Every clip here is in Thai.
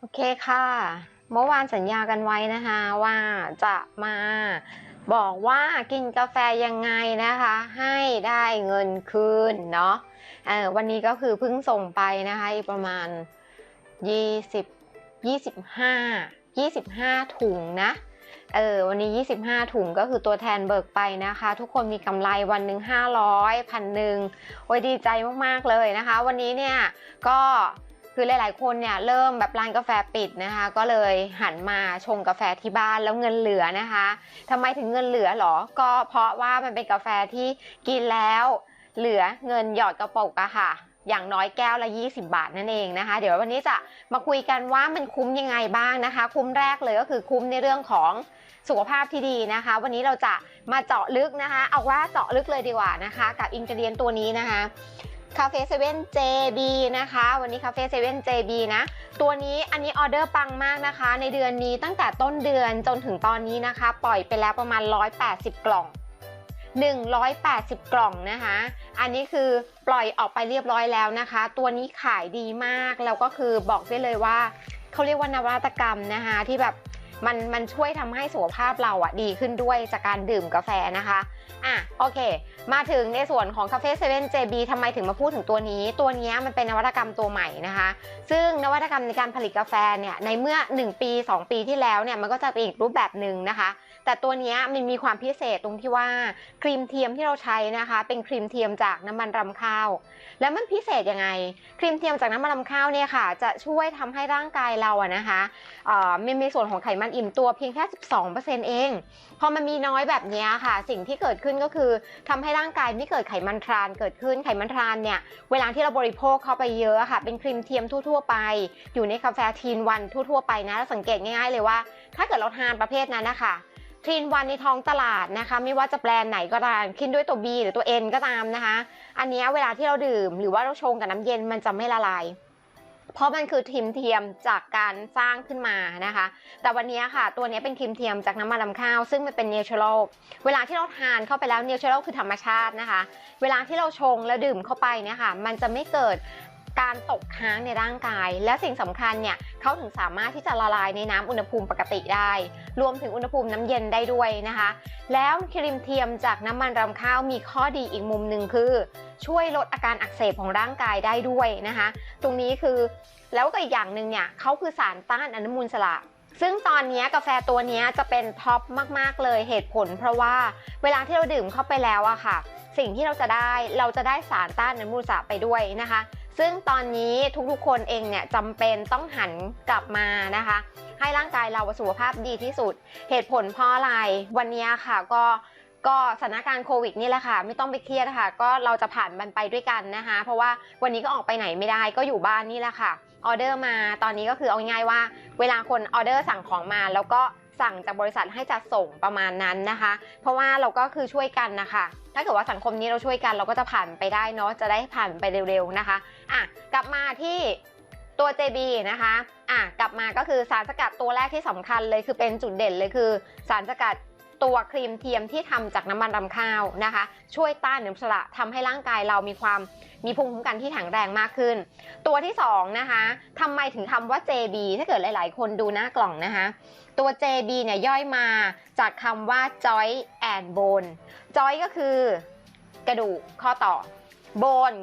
โอเคค่ะ เมื่อวานสัญญากันไว้นะคะว่าจะมาบอกว่ากินกาแฟยังไงนะคะ ให้ได้เงินคืนเนาะเออวันนี้ก็คือเพิ่งส่งไปนะคะประมาณ 20 25 25 ถุงนะเออวันนี้ 25 ถุงก็คือตัวแทนเบิกไปนะคะ ทุกคนมีกำไรวันหนึ่ง500พันหนึ่งโอ้ยดีใจมาก ๆ เลยนะคะ วันนี้เนี่ยก็ คือหลาย ๆ คนเนี่ยเริ่มแบบร้านกาแฟปิดนะคะ ก็เลยหันมาชงกาแฟที่บ้านแล้วเงินเหลือนะคะทำไมถึงเงินเหลือหรอ ก็เพราะว่ามันเป็นกาแฟที่กินแล้วเหลือเงินหยอดกระปุกอะค่ะ อย่างน้อยแก้วละ 20 บาทนั่นเองนะคะ เดี๋ยววันนี้จะมาคุยกันว่ามันคุ้มยังไงบ้างนะคะ คุ้มแรกเลยก็คือคุ้มในเรื่องของสุขภาพที่ดีนะคะ วันนี้เราจะมาเจาะลึกนะคะ เอาว่าเจาะลึกเลยดีกว่านะคะ กับอินกเดียนตัวนี้นะคะ คาเฟ่เซเว่น JB นะคะ วันนี้คาเฟ่เซเว่น JB นะ ตัวนี้อันนี้ออเดอร์ปังมากนะคะ ในเดือนนี้ตั้งแต่ต้นเดือนจนถึงตอนนี้นะคะ ปล่อยไปแล้วประมาณ 180 กล่อง 180 กล่องนะคะ อันนี้คือปล่อยออกไปเรียบร้อยแล้วนะคะ ตัวนี้ขายดีมากแล้วก็คือบอกได้เลยว่าเขาเรียกว่านวัตกรรมนะคะที่แบบ มันมันช่วยทำให้สุขภาพเราอะดีขึ้นด้วยจากการดื่มกาแฟนะคะอะโอเค มาถึงในส่วนของคาเฟ่เซเว่น JB ทำไมถึงมาพูดถึงตัวนี้ ตัวนี้มันเป็นนวัตกรรมตัวใหม่นะคะ ซึ่งนวัตกรรมในการผลิตกาแฟเนี่ยในเมื่อ 1 ปี 2 ปีที่แล้วเนี่ยมันก็จะเป็นอีกรูปแบบหนึ่งนะคะ แต่ตัวนี้มันมีความพิเศษตรงที่ว่าครีมเทียมที่เราใช้นะคะ เป็นครีมเทียมจากน้ำมันรำข้าว แล้วมันพิเศษยังไงครีมเทียมจากน้ำมันรำข้าวเนี่ยค่ะ จะช่วยทำให้ร่างกายเราอะนะคะมีมีส่วนของไขมันอิ่มตัวเพียงแค่ 12%เอง พอมันมีน้อยแบบนี้ค่ะ สิ่งที่เกิดขึ้นก็คือทำให้ร่างกายไม่เกิดไขมันทรานเกิดขึ้นไขมันทรานเนี่ยเวลาที่เราบริโภคเข้าไปเยอะค่ะ เป็นครีมเทียมทั่ว ๆ ไป อยู่ในกาแฟทีนวันทั่วๆไปนะสังเกตง่ายๆเลยว่า ถ้าเกิดเราทานประเภทนั้นนะคะ ทรีนวันในท้องตลาดนะคะ ไม่ว่าจะแบรนด์ไหนก็ตามขึ้นด้วยตัว B หรือตัว N ก็ตามนะคะ อันนี้เวลาที่เราดื่มหรือว่าเราชงกับน้ำเย็นมันจะไม่ละลาย เพราะมันคือครีมเทียมจากการสร้างขึ้นมานะคะ แต่วันนี้ค่ะ ตัวนี้เป็นครีมเทียมจากน้ำมันลำข้าว ซึ่งมันเป็นเนเชอรัลเวลาที่เราทานเข้าไปแล้วเนเชอรัลคือธรรมชาตินะคะ เวลาที่เราชงแล้วดื่มเข้าไปเนี่ยค่ะ มันจะไม่เกิด การตกค้างในร่างกาย และสิ่งสำคัญเนี่ยเขาถึงสามารถที่จะละลายในน้ำอุณหภูมิปกติได้ รวมถึงอุณหภูมิน้ำเย็นได้ด้วยนะคะ แล้วครีมเทียมจากน้ำมันรำข้าวมีข้อดีอีกมุมหนึ่งคือ ช่วยลดอาการอักเสบของร่างกายได้ด้วยนะคะ ตรงนี้คือแล้วก็อีกอย่างหนึ่งเนี่ยเขาคือสารต้านอนุมูลอิสระซึ่งตอนนี้กาแฟตัวนี้จะเป็นท็อปมาก ๆ เลยเหตุผล เพราะว่าเวลาที่เราดื่มเข้าไปแล้วอะค่ะ สิ่งที่เราจะได้เราจะได้สารต้านอนุมูลอิสระไปด้วยนะคะ ซึ่งตอนนี้ทุกๆคนเองเนี่ยจำเป็นต้องหันกลับมานะคะ ให้ร่างกายเราสุขภาพดีที่สุด เหตุผลเพราะอะไรวันนี้ค่ะก็ก็สถานการณ์โควิดนี่แหละค่ะ ไม่ต้องไปเครียดค่ะก็เราจะผ่านมันไปด้วยกันนะคะ เพราะว่าวันนี้ก็ออกไปไหนไม่ได้ก็อยู่บ้านนี่แหละค่ะออเดอร์มาตอนนี้ก็คือเอาง่ายว่า เวลาคนออเดอร์สั่งของมาแล้วก็ สั่งจากบริษัทให้จัดส่งประมาณนั้นนะคะ เพราะว่าเราก็คือช่วยกันนะคะ ถ้าเกิดว่าสังคมนี้เราช่วยกันเราก็จะผ่านไปได้เนาะจะได้ผ่านไปเร็วๆนะคะอะกลับมาที่ตัว JB นะคะอะกลับมาก็คือสารสกัดตัวแรกที่สำคัญเลยคือเป็นจุดเด่นเลยคือ สารสกัด ตัวครีมเทียมที่ทำจากน้ำมันรำข้าวนะคะ ช่วยต้านอนุมูลอิสระทำให้ร่างกายเรามีความมีภูมิคุ้มกันที่แข็งแรงมากขึ้น ตัวที่สองนะคะทำไมถึงคำว่า JB ถ้าเกิดหลาย ๆ คนดูหน้ากล่องนะคะ ตัว JB เนี่ยย่อยมาจากคำว่า joint and bone joint ก็คือกระดูกข้อต่อ bone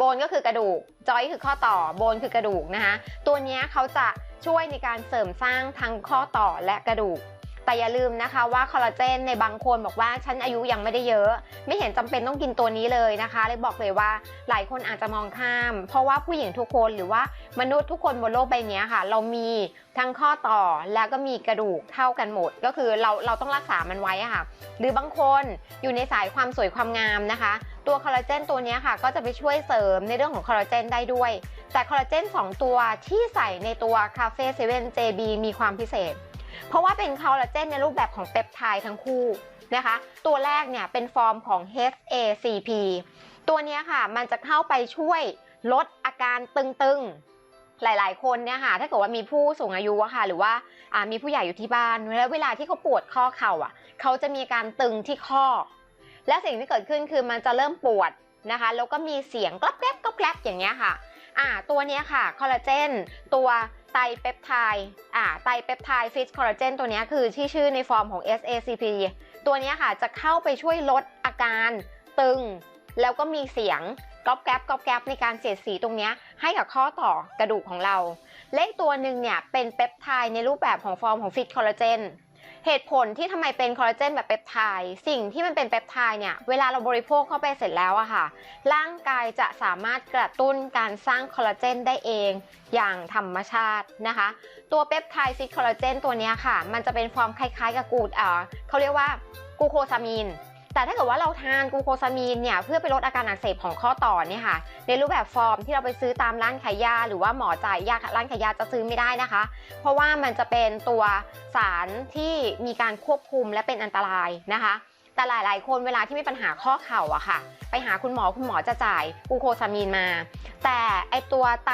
bone ก็คือกระดูก joint คือข้อต่อ bone คือกระดูกนะคะ ตัวนี้เขาจะช่วยในการเสริมสร้างทั้งข้อต่อและกระดูก แต่อย่าลืมนะคะว่าคอลลาเจนในบางคนบอกว่าฉันอายุยังไม่ได้เยอะ ไม่เห็นจำเป็นต้องกินตัวนี้เลยนะคะเลยบอกเลยว่าหลายคนอาจจะมองข้าม เพราะว่าผู้หญิงทุกคนหรือว่ามนุษย์ทุกคนบนโลกใบนี้ค่ะ เรามีทั้งข้อต่อแล้วก็มีกระดูกเท่ากันหมด ก็คือเราเราต้องรักษามันไว้ค่ะ หรือบางคนอยู่ในสายความสวยความงามนะคะ ตัวคอลลาเจนตัวนี้ค่ะ ก็จะไปช่วยเสริมในเรื่องของคอลลาเจนได้ด้วย แต่คอลลาเจน2 ตัวที่ใส่ในตัวคาเฟ่เซเว่น JB มีความพิเศษ เพราะว่าเป็นคอลลาเจนในรูปแบบของเปปไทด์ทั้งคู่นะคะ ตัวแรกเนี่ยเป็นฟอร์มของ HACP ตัวนี้ค่ะมันจะเข้าไปช่วยลดอาการตึงๆ หลายๆ คนเนี่ยค่ะถ้าเกิดว่ามีผู้สูงอายุอะค่ะ หรือว่ามีผู้ใหญ่อยู่ที่บ้านแล้วเวลาที่เขาปวดข้อเข่าอะ เขาจะมีการตึงที่ข้อ และสิ่งที่เกิดขึ้นคือมันจะเริ่มปวดนะคะแล้วก็มีเสียงกรับแกรบกรับแกรบอย่างเงี้ยค่ะอ่าตัวนี้ค่ะคอลลาเจนตัว ไตเปปไทด์อ่าไตเปปไทด์ฟิชคอลลาเจนตัวนี้คือที่ชื่อในฟอร์มของ SACP ตัวนี้ค่ะจะเข้าไปช่วยลดอาการตึง แล้วก็มีเสียงก๊อบแก๊บก๊อบแก๊บในการเสียดสีตรงนี้ให้กับข้อต่อกระดูกของเรา เลขตัวหนึ่งเนี่ยเป็นเปปไทด์ในรูปแบบของฟอร์มของฟิชคอลลาเจน เหตุผลที่ทำไมเป็นคอลลาเจนแบบเปปไทด์สิ่งที่มันเป็นเปปไทด์เนี่ยเวลาเราบริโภคเข้าไปเสร็จแล้วอะค่ะ ร่างกายจะสามารถกระตุ้นการสร้างคอลลาเจนได้เองอย่างธรรมชาตินะคะ ตัวเปปไทด์ซิตคอลลาเจนตัวนี้ค่ะ มันจะเป็นฟอร์มคล้ายๆกับกูดเอ่อเขาเรียกว่ากูโคซามีน แต่ถ้าเกิดว่าเราทานกูโคซามีนเนี่ยเพื่อไปลดอาการอักเสบของข้อต่อเนี่ยค่ะ ในรูปแบบฟอร์มที่เราไปซื้อตามร้านขายยา หรือว่าหมอจ่ายยาร้านขายยาจะซื้อไม่ได้นะคะ เพราะว่ามันจะเป็นตัวสารที่มีการควบคุมและเป็นอันตรายนะคะ แต่หลาย ๆ คนเวลาที่มีปัญหาข้อเข่าอะค่ะ ไปหาคุณหมอคุณหมอจะจ่ายกูโคซามีนมา แต่ไอตัวไต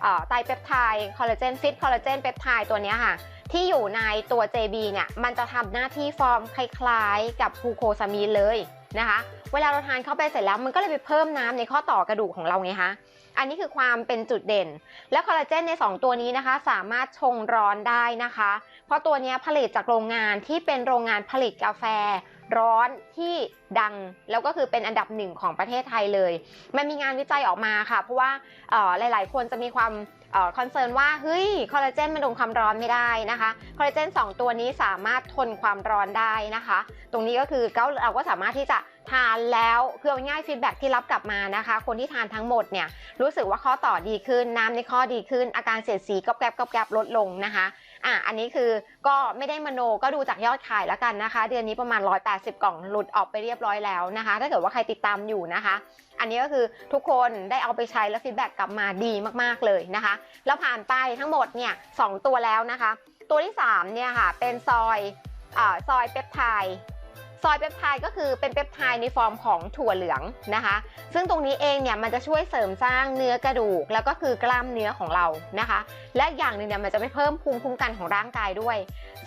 เอ่อไตเปปไทด์คอลลาเจนฟิตคอลลาเจนเปปไทด์ตัวนี้ค่ะ ที่อยู่ในตัว JB เนี่ย มันจะทำหน้าที่ฟอร์มคล้ายๆ กับกูโคซามีนเลยนะคะ เวลาเราทานเข้าไปเสร็จแล้ว มันก็เลยไปเพิ่มน้ำในข้อต่อกระดูกของเราไงคะ อันนี้คือความเป็นจุดเด่น และคอลลาเจนใน 2 ตัวนี้นะคะ สามารถชงร้อนได้นะคะ เพราะตัวนี้ผลิตจากโรงงานที่เป็นโรงงานผลิตกาแฟร้อนที่ดังแล้วก็คือเป็นอันดับหนึ่งของประเทศไทยเลย มันมีงานวิจัยออกมาค่ะ เพราะว่าหลาย ๆ คนจะมีความ คอนเซิร์นว่าเฮ้ยคอลลาเจนมันโดนความร้อนไม่ได้นะคะคอลลาเจน2 ตัวนี้สามารถทนความร้อนได้นะคะ ตรงนี้ก็คือเราก็สามารถที่จะทานแล้วคือง่ายฟีดแบ็ที่รับกลับมานะคะ คนที่ทานทั้งหมดเนี่ยรู้สึกว่าข้อต่อดีขึ้นน้ำในข้อดีขึ้นอาการเสียดสีกอบแกลบกอบแกลบลดลงนะคะ อะอันนี้คือก็ไม่ได้มโนก็ดูจากยอดขายแล้วกันนะคะ เดือนนี้ประมาณ 180 กล่องหลุดออกไปเรียบร้อยแล้วนะคะ ถ้าเกิดว่าใครติดตามอยู่นะคะ อันนี้ก็คือทุกคนได้เอาไปใช้แล้วฟีดแบ็กกลับมาดีมากๆเลยนะคะ แล้วผ่านไปทั้งหมดเนี่ยสองตัวแล้วนะคะ ตัวที่3เนี่ยค่ะเป็นซอยอซอยเปปไทด์ ซอยเปปไทด์ก็คือเป็นเปปไทด์ในฟอร์มของถั่วเหลืองนะคะ ซึ่งตรงนี้เองเนี่ยมันจะช่วยเสริมสร้างเนื้อกระดูก แล้วก็คือกล้ามเนื้อของเรานะคะ และอย่างหนึ่งเนี่ยมันจะไปเพิ่มภูมิคุ้มกันของร่างกายด้วย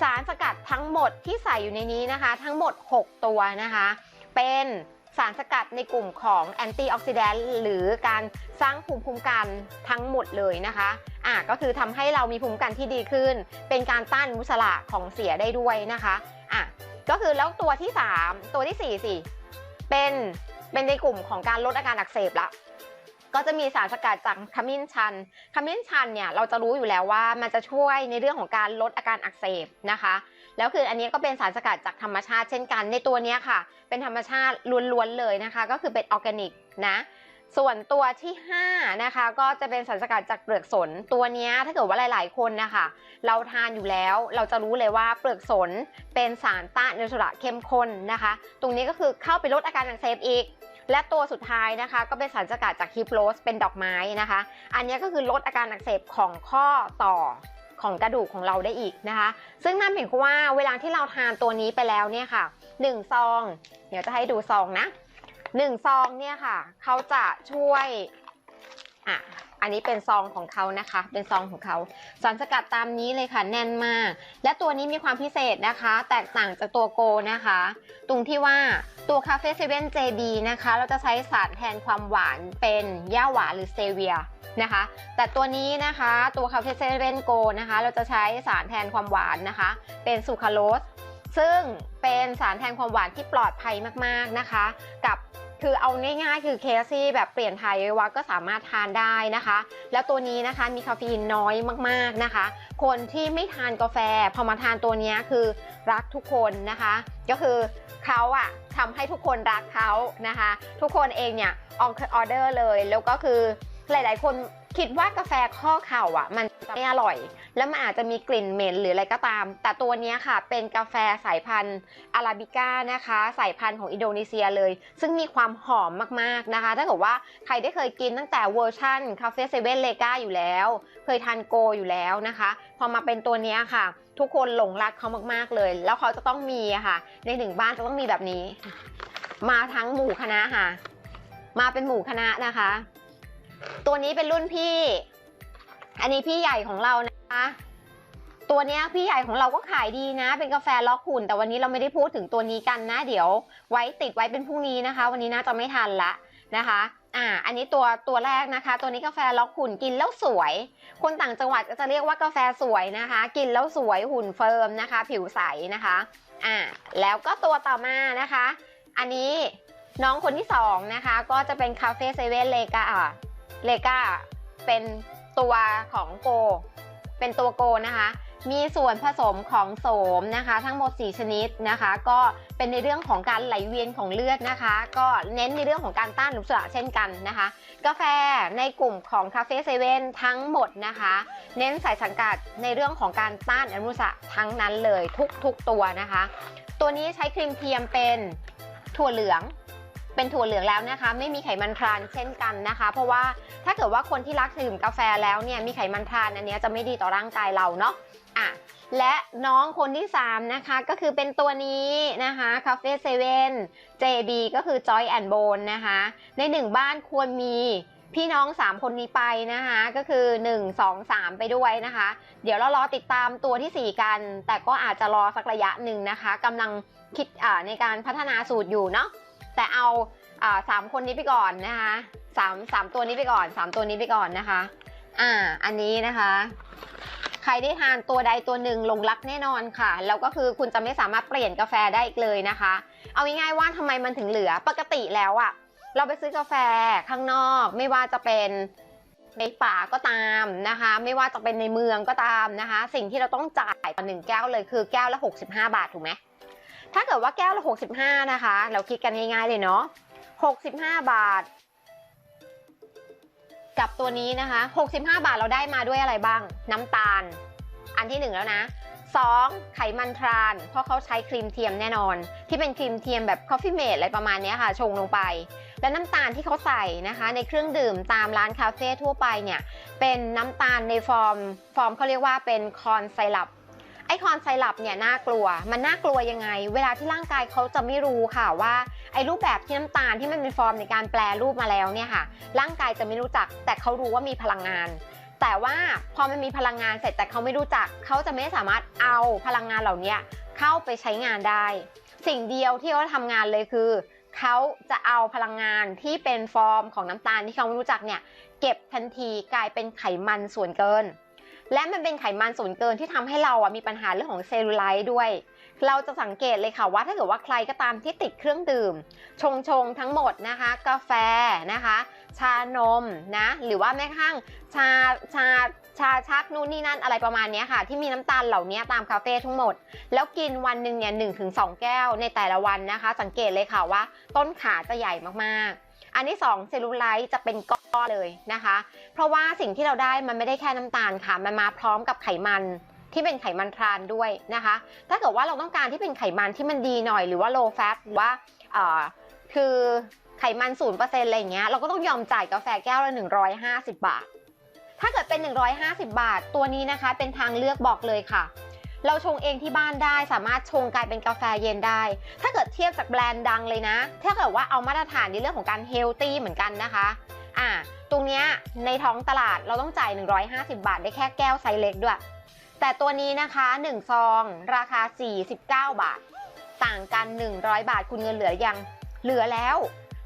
สารสกัดทั้งหมดที่ใส่อยู่ในนี้นะคะ ทั้งหมด 6 ตัวนะคะ เป็นสารสกัดในกลุ่มของแอนตี้ออกซิแดนต์หรือการสร้างภูมิคุ้มกันทั้งหมดเลยนะคะอะก็คือทำให้เรามีภูมิคุ้มกันที่ดีขึ้น เป็นการต้านอนุมูละของเสียได้ด้วยนะคะอะ ก็คือแล้วตัวที่ 3 ตัวที่4สิเป็นเป็นในกลุ่มของการลดอาการอักเสบละก็จะมีสารสกัดจากขมิ้นชัน ขมิ้นชันเนี่ยเราจะรู้อยู่แล้วว่ามันจะช่วยในเรื่องของการลดอาการอักเสบนะคะ แล้วคืออันนี้ก็เป็นสารสกัดจากธรรมชาติเช่นกัน ในตัวนี้ค่ะ เป็นธรรมชาติล้วนๆเลยนะคะ ก็คือเป็นออร์แกนิกนะ ส่วนตัวที่ 5 นะคะ ก็จะเป็นสารสกัดจากเปลือกสนตัวนี้ถ้าเกิดว่าหลาย ๆ คนนะคะ เราทานอยู่แล้วเราจะรู้เลยว่าเปลือกสนเป็นสารต้านอนุมูลอิสระเข้มข้นนะคะ ตรงนี้ก็คือเข้าไปลดอาการอักเสบอีก และตัวสุดท้ายนะคะ ก็เป็นสารสกัดจากฮิปโรสเป็นดอกไม้นะคะ อันนี้ก็คือลดอาการอักเสบของข้อต่อของกระดูกของเราได้อีกนะคะ ซึ่งนั่นหมายความว่าเวลาที่เราทานตัวนี้ไปแล้วเนี่ยค่ะ1ซอง เดี๋ยวจะให้ดูซองนะ 1ซองเนี่ยค่ะ เขาจะช่วยอะอันนี้เป็นซองของเขานะคะ เป็นซองของเขาสารสกัดตามนี้เลยค่ะแน่นมาก และตัวนี้มีความพิเศษนะคะ แตกต่างจากตัวโกนะคะ ตรงที่ว่าตัวคาเฟ่เซเว่น JB นะคะ เราจะใช้สารแทนความหวานเป็นย่าหวานหรือเซเวียนะคะ แต่ตัวนี้นะคะตัวคาเฟ่เซเว่นโกนะคะ เราจะใช้สารแทนความหวานนะคะ เป็นซูคราโลสซึ่งเป็นสารแทนความหวานที่ปลอดภัยมากๆนะคะ กับ คือเอาง่ายๆคือเคสซี่แบบเปลี่ยนไทยว่าก็สามารถทานได้นะคะ แล้วตัวนี้นะคะมีคาเฟอีนน้อยมากๆนะคะ คนที่ไม่ทานกาแฟพอมาทานตัวนี้คือรักทุกคนนะคะ ก็คือเขาอะทำให้ทุกคนรักเขานะคะ ทุกคนเองเนี่ยออเดอร์เลย แล้วก็คือหลายๆ คนคิดว่ากาแฟข้อเข่าอะมัน จะไม่อร่อย แล้วมันอาจจะมีกลิ่นเหม็นหรืออะไรก็ตาม แต่ตัวนี้ค่ะเป็นกาแฟสายพันธุ์อาราบิก้านะคะ สายพันธุ์ของอินโดนีเซียเลย ซึ่งมีความหอมมากๆนะคะ ถ้าเกิดว่าใครได้เคยกินตั้งแต่เวอร์ชั่นคาเฟ่เซเว่นเลกาอยู่แล้ว เคยทานโกอยู่แล้วนะคะ พอมาเป็นตัวนี้ค่ะ ทุกคนหลงรักเขามากๆเลย แล้วเขาจะต้องมีค่ะ ในหนึ่งบ้านจะต้องมีแบบนี้ มาทั้งหมู่คณะค่ะ มาเป็นหมู่คณะนะคะ ตัวนี้เป็นรุ่นพี่ อันนี้พี่ใหญ่ของเรานะคะ ตัวนี้พี่ใหญ่ของเราก็ขายดีนะ เป็นกาแฟล็อกหุ่น แต่วันนี้เราไม่ได้พูดถึงตัวนี้กันนะ เดี๋ยวไว้ติดไว้เป็นพรุ่งนี้นะคะ วันนี้น่าจะไม่ทันละนะคะ อ่า อันนี้ตัวตัวแรกนะคะ ตัวนี้กาแฟล็อกหุ่นกินแล้วสวย คนต่างจังหวัดก็จะเรียกว่ากาแฟสวยนะคะ กินแล้วสวยหุ่นเฟิร์มนะคะ ผิวใสนะคะ อ่า แล้วก็ตัวต่อมานะคะ อันนี้น้องคนที่สองนะคะ ก็จะเป็นคาเฟ่เซเว่นเลกาอ่าเลกาเป็น ตัวของโก เป็นตัวโกนะคะ มีส่วนผสมของโสมนะคะ ทั้งหมด 4 ชนิดนะคะ ก็เป็นในเรื่องของการไหลเวียนของเลือดนะคะ ก็เน้นในเรื่องของการต้านอนุมูลอิสระเช่นกันนะคะ กาแฟในกลุ่มของคาเฟ่เซเว่นทั้งหมดนะคะ เน้นใส่สังกัดในเรื่องของการต้านอนุมูลอิสระทั้งนั้นเลยทุกๆตัวนะคะ ตัวนี้ใช้ครีมเทียมเป็นถั่วเหลือง เป็นถั่วเหลืองแล้วนะคะ ไม่มีไขมันทรานเช่นกันนะคะ เพราะว่าถ้าเกิดว่าคนที่รักดื่มกาแฟแล้วเนี่ยมีไขมันทรานอันนี้จะไม่ดีต่อร่างกายเราเนาะอะและน้องคนที่ 3 นะคะก็คือเป็นตัวนี้นะคะคาเฟ่เซเว่น JB ก็คือ Joy and Bone นะคะ ในหนึ่งบ้านควรมีพี่น้อง 3 คนนี้ไปนะคะ ก็คือ 1 2 3 ไปด้วยนะคะ เดี๋ยวเรารอติดตามตัวทีสี่4 กัน แต่ก็อาจจะรอสักระยะหนึ่งนะคะกำลังคิดอ่าในการพัฒนาสูตรอยู่เนาะ แต่เอาสามคนนี้ไปก่อนนะคะสามสามตัวนี้ไปก่อนสามตัวนี้ไปก่อนนะคะ อ่า อันนี้นะคะ ใครได้ทานตัวใดตัวหนึ่งลงรักแน่นอนค่ะ แล้วก็คือคุณจะไม่สามารถเปลี่ยนกาแฟได้อีกเลยนะคะ เอาง่ายๆว่าทำไมมันถึงเหลือปกติแล้วอะเราไปซื้อกาแฟข้างนอกไม่ว่าจะเป็นในป่าก็ตามนะคะ ไม่ว่าจะเป็นในเมืองก็ตามนะคะ สิ่งที่เราต้องจ่ายต่อหนึ่งแก้วเลยคือแก้วละ 65 บาทถูกไหม ถ้าเกิดว่าแก้วละ65 นะคะ เราคิดกันง่ายๆเลยเนาะ65 บาท กับตัวนี้นะคะ 65 บาทเราได้มาด้วยอะไรบ้าง น้ำตาล อันที่หนึ่งแล้วนะ 2. ไขมันทราน เพราะเขาใช้ครีมเทียมแน่นอน ที่เป็นครีมเทียมแบบ Coffee Mate อะไรประมาณนี้ค่ะ ชงลงไป และน้ำตาลที่เขาใส่นะคะ ในเครื่องดื่มตามร้านคาเฟ่ทั่วไปเนี่ย เป็นน้ำตาลในฟอร์ม ฟอร์มเขาเรียกว่าเป็นคอนไซรัป ไอคอนไซรัปเนี่ยน่ากลัว มันน่ากลัวยังไง เวลาที่ร่างกายเขาจะไม่รู้ค่ะว่าไอรูปแบบที่น้ำตาลที่มันเป็นฟอร์มในการแปลรูปมาแล้วเนี่ยค่ะ ร่างกายจะไม่รู้จัก แต่เขารู้ว่ามีพลังงาน แต่ว่าพอมันมีพลังงานเสร็จแต่เขาไม่รู้จัก เขาจะไม่สามารถเอาพลังงานเหล่านี้เข้าไปใช้งานได้ สิ่งเดียวที่เขาทำงานเลยคือเขาจะเอาพลังงานที่เป็นฟอร์มของน้ำตาลที่เขาไม่รู้จักเนี่ยเก็บทันทีกลายเป็นไขมันส่วนเกิน และมันเป็นไขมันส่วนเกินที่ทำให้เราอะมีปัญหาเรื่องของเซลลูไลท์ด้วย เราจะสังเกตเลยค่ะว่าถ้าเกิดว่าใครก็ตามที่ติดเครื่องดื่ม ชงชงทั้งหมดนะคะ กาแฟนะคะ ชานมนะหรือว่าแม้กระทั่งชาชาชาชักนู่นนี่นั่นอะไรประมาณนี้ค่ะ ที่มีน้ำตาลเหล่านี้ตามคาเฟ่ทั้งหมด แล้วกินวันหนึ่งเนี่ยหนึ่งถึงสองแก้วในแต่ละวันนะคะ สังเกตเลยค่ะว่า ต้นขาจะใหญ่มากๆ อันที่สองเซลลูไลท์จะเป็นก้อนเลยนะคะ เพราะว่าสิ่งที่เราได้มันไม่ได้แค่น้ำตาลค่ะ มันมาพร้อมกับไขมันที่เป็นไขมันทรานด้วยนะคะ ถ้าเกิดว่าเราต้องการที่เป็นไขมันที่มันดีหน่อยหรือว่า low fat หรือว่าคือไขมันศูนย์เปอร์เซ็นต์อะไรเงี้ยเราก็ต้องยอมจ่ายกาแฟแก้วละ150บาท ถ้าเกิดเป็น150บาท ตัวนี้นะคะ เป็นทางเลือกบอกเลยค่ะ เราชงเองที่บ้านได้ สามารถชงกลายเป็นกาแฟเย็นได้ ถ้าเกิดเทียบจากแบรนด์ดังเลยนะ ถ้าเกิดว่าเอามาตรฐานในเรื่องของการเฮลตี้เหมือนกันนะคะอ่าตรงเนี้ยในท้องตลาดเราต้องจ่าย 150 บาทได้แค่แก้วไซส์เล็กด้วย แต่ตัวนี้นะคะ 1 ซอง ราคา 49 บาท ต่างกัน 100 บาทคุณเงินเหลือยังเหลือแล้ว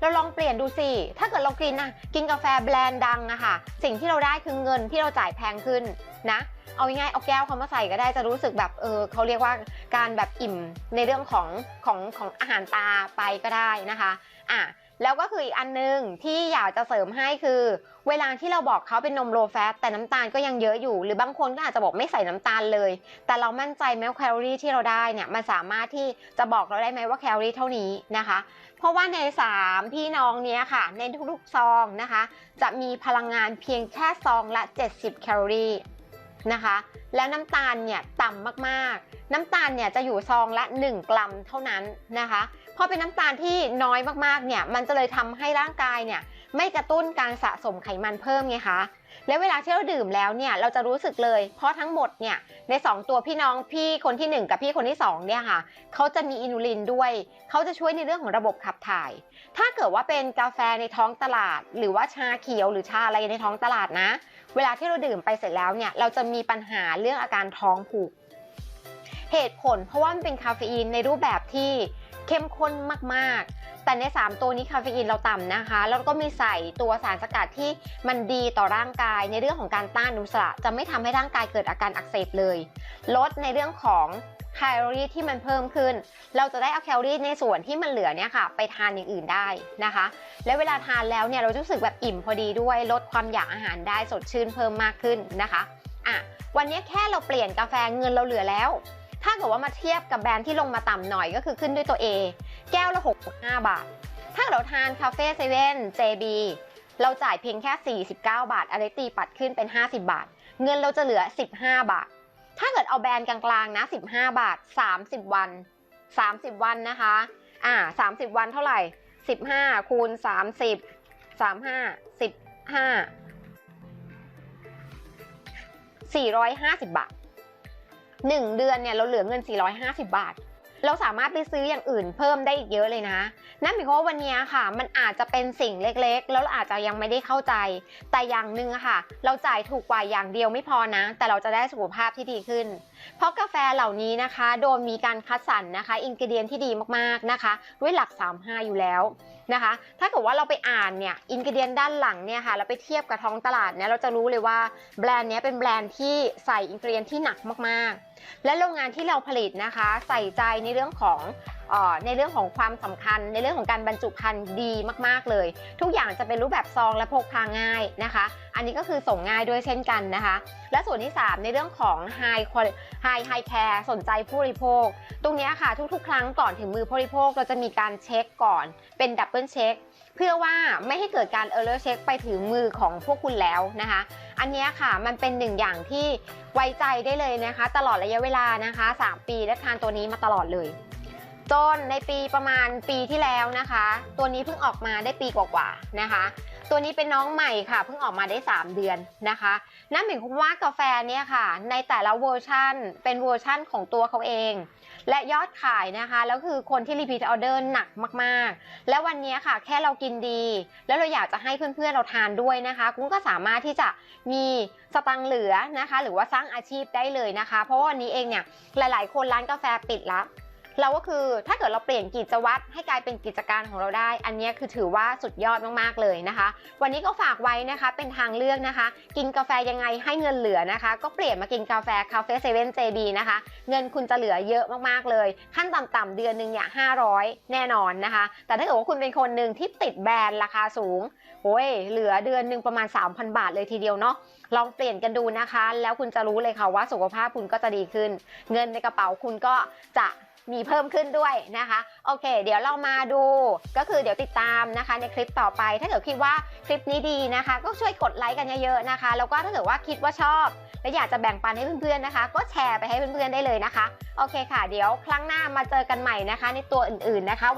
เราลองเปลี่ยนดูสิ ถ้าเกิดเรากินนะกินกาแฟแบรนด์ดังอะค่ะ สิ่งที่เราได้คือเงินที่เราจ่ายแพงขึ้นนะ เอาง่ายๆเอาแก้วเขามาใส่ก็ได้จะรู้สึกแบบเออเขาเรียกว่าการแบบอิ่มในเรื่องของของของอาหารตาไปก็ได้นะคะอะแล้วก็คืออีกอันนึงที่อยากจะเสริมให้คือ เวลาที่เราบอกเขาเป็นนมโลแฟตแต่น้ำตาลก็ยังเยอะอยู่ หรือบางคนก็อาจจะบอกไม่ใส่น้ำตาลเลย แต่เรามั่นใจไหมว่าแคลอรี่ที่เราได้เนี่ยมันสามารถที่จะบอกเราได้ไหมว่าแคลอรี่เท่านี้นะคะ เพราะว่าใน 3 พี่น้องเนี้ยค่ะ ในทุกๆซองนะคะ จะมีพลังงานเพียงแค่ซองละ 70 แคลอรี่นะคะ แล้วน้ำตาลเนี่ยต่ำมากๆ น้ำตาลเนี่ยจะอยู่ซองละ 1 กรัมเท่านั้นนะคะพอเป็นน้ำตาลที่น้อยมากๆเนี่ยมันจะเลยทำให้ร่างกายเนี่ยไม่กระตุ้นการสะสมไขมันเพิ่มไงคะ แล้วเวลาที่เราดื่มแล้วเนี่ยเราจะรู้สึกเลย เพราะทั้งหมดเนี่ยใน 2 ตัวพี่น้องพี่คนที่ 1 กับพี่คนที่2เนี่ยค่ะเขาจะมีอินูลินด้วยเขาจะช่วยในเรื่องของระบบขับถ่าย ถ้าเกิดว่าเป็นกาแฟในท้องตลาด หรือว่าชาเขียวหรือชาอะไรในท้องตลาดนะ เวลาที่เราดื่มไปเสร็จแล้วเนี่ยเราจะมีปัญหาเรื่องอาการท้องผูก เหตุผลเพราะว่ามันเป็นคาเฟอีนในรูปแบบที่เข้มข้นมากๆ แต่ใน 3 ตัวนี้คาเฟอีนเราต่ำนะคะ แล้วก็มีใส่ตัวสารสกัดที่มันดีต่อร่างกาย ในเรื่องของการต้านอนุมูลอิสระจะไม่ทำให้ร่างกายเกิดอาการอักเสบเลย ลดในเรื่องของแคลอรี่ที่มันเพิ่มขึ้น เราจะได้เอาแคลอรี่ในส่วนที่มันเหลือเนี่ยค่ะ ไปทานอย่างอื่นได้นะคะ และเวลาทานแล้วเนี่ยเราจะรู้สึกแบบอิ่มพอดีด้วย ลดความอยากอาหารได้สดชื่นเพิ่มมากขึ้นนะคะอะวันนี้แค่เราเปลี่ยนกาแฟเงินเราเหลือแล้ว ถ้าเกิดว่ามาเทียบกับแบรนด์ที่ลงมาต่ำหน่อยก็คือขึ้นด้วยตัว A แก้วละ 65 บาท ถ้าเราทานคาเฟ่เซเว่น JB เราจ่ายเพียงแค่ 49 บาท อะไรตีปัดขึ้นเป็น 50 บาท เงินเราจะเหลือ 15 บาท ถ้าเกิดเอาแบรนด์กลางๆนะ 15 บาท 30 วัน 30 วันนะคะ อ่า 30 วันเท่าไหร่ 15 คูณ 30 35 15 450 บาท 1 เดือนเนี่ยเราเหลือเงิน 450 บาท เราสามารถไปซื้ออย่างอื่นเพิ่มได้อีกเยอะเลยนะ นั่นหมายความว่าวันนี้ค่ะ มันอาจจะเป็นสิ่งเล็กๆ แล้วเราอาจจะยังไม่ได้เข้าใจ แต่อย่างหนึ่งค่ะ เราจ่ายถูกกว่าอย่างเดียวไม่พอนะ แต่เราจะได้สุขภาพที่ดีขึ้น เพราะกาแฟเหล่านี้นะคะ โดยมีการคัดสรรนะคะ อินกิเดียนที่ดีมากๆนะคะ ด้วยหลัก 35 อยู่แล้วนะคะ ถ้าเกิดว่าเราไปอ่านเนี่ย อินกิเดียนด้านหลังเนี่ยค่ะเราไปเทียบกับท้องตลาดเนี่ย เราจะรู้เลยว่าแบรนด์นี้เป็นแบรนด์ที่ใส่อินกิเดียนที่หนักมากๆ และโรงงานที่เราผลิตนะคะ ใส่ใจในเรื่องของ ในเรื่องของความสำคัญ ในเรื่องของการบรรจุภัณฑ์ดีมากๆเลย ทุกอย่างจะเป็นรูปแบบซองและพกพาง่ายนะคะ อันนี้ก็คือส่งง่ายด้วยเช่นกันนะคะ และส่วนที่ 3 ในเรื่องของ high high high care สนใจผู้บริโภค ตรงนี้ค่ะทุกๆ ครั้งก่อนถึงมือผู้บริโภคเราจะมีการเช็คก่อนเป็นดับเบิลเช็คเพื่อว่าไม่ให้เกิดการ error check ไปถึงมือของพวกคุณแล้วนะคะ อันนี้ค่ะมันเป็นหนึ่งอย่างที่ไว้ใจได้เลยนะคะ ตลอดระยะเวลานะคะ 3 ปีและทานตัวนี้มาตลอดเลย จนในปีประมาณปีที่แล้วนะคะ ตัวนี้เพิ่งออกมาได้ปีกว่าๆนะคะ ตัวนี้เป็นน้องใหม่ค่ะเพิ่งออกมาได้ 3 เดือนนะคะนั่นหมายความว่ากาแฟเนี่ยค่ะ ในแต่ละเวอร์ชันเป็นเวอร์ชันของตัวเขาเอง และยอดขายนะคะแล้วคือคนที่รีพีทออเดอร์หนักมากๆ และวันนี้ค่ะแค่เรากินดี แล้วเราอยากจะให้เพื่อนๆเราทานด้วยนะคะ คุณก็สามารถที่จะมีสตังค์เหลือนะคะ หรือว่าสร้างอาชีพได้เลยนะคะ เพราะว่าวันนี้เองเนี่ยหลาย ๆ คนร้านกาแฟปิดละ เราก็คือถ้าเกิดเราเปลี่ยนกิจวัตรให้กลายเป็นกิจการของเราได้ อันนี้คือถือว่าสุดยอดมากๆเลยนะคะ วันนี้ก็ฝากไว้นะคะเป็นทางเลือกนะคะ กินกาแฟยังไงให้เงินเหลือนะคะ ก็เปลี่ยนมากินกาแฟคาเฟ่เซเว่นเจบีนะคะ เงินคุณจะเหลือเยอะมากๆเลย ขั้นต่ำๆเดือนหนึ่งเนี่ย500แน่นอนนะคะ แต่ถ้าเกิดว่าคุณเป็นคนหนึ่งที่ติดแบรนด์ราคาสูงโอ้ยเหลือเดือนหนึ่งประมาณ 3,000 บาทเลยทีเดียวเนาะลองเปลี่ยนกันดูนะคะ แล้วคุณจะรู้เลยค่ะว่าสุขภาพคุณก็จะดีขึ้น เงินในกระเป๋าคุณก็จะ มีเพิ่มขึ้นด้วยนะคะโอเค เดี๋ยวเรามาดูก็คือเดี๋ยวติดตามนะคะ ในคลิปต่อไป ถ้าเกิดคิดว่าคลิปนี้ดีนะคะ ก็ช่วยกดไลค์กันเยอะๆนะคะ แล้วก็ถ้าเกิดว่าคิดว่าชอบ และอยากจะแบ่งปันให้เพื่อนๆนะคะ ก็แชร์ไปให้เพื่อนๆได้เลยนะคะโอเคค่ะ เดี๋ยวครั้งหน้ามาเจอกันใหม่นะคะ ในตัวอื่นๆนะคะ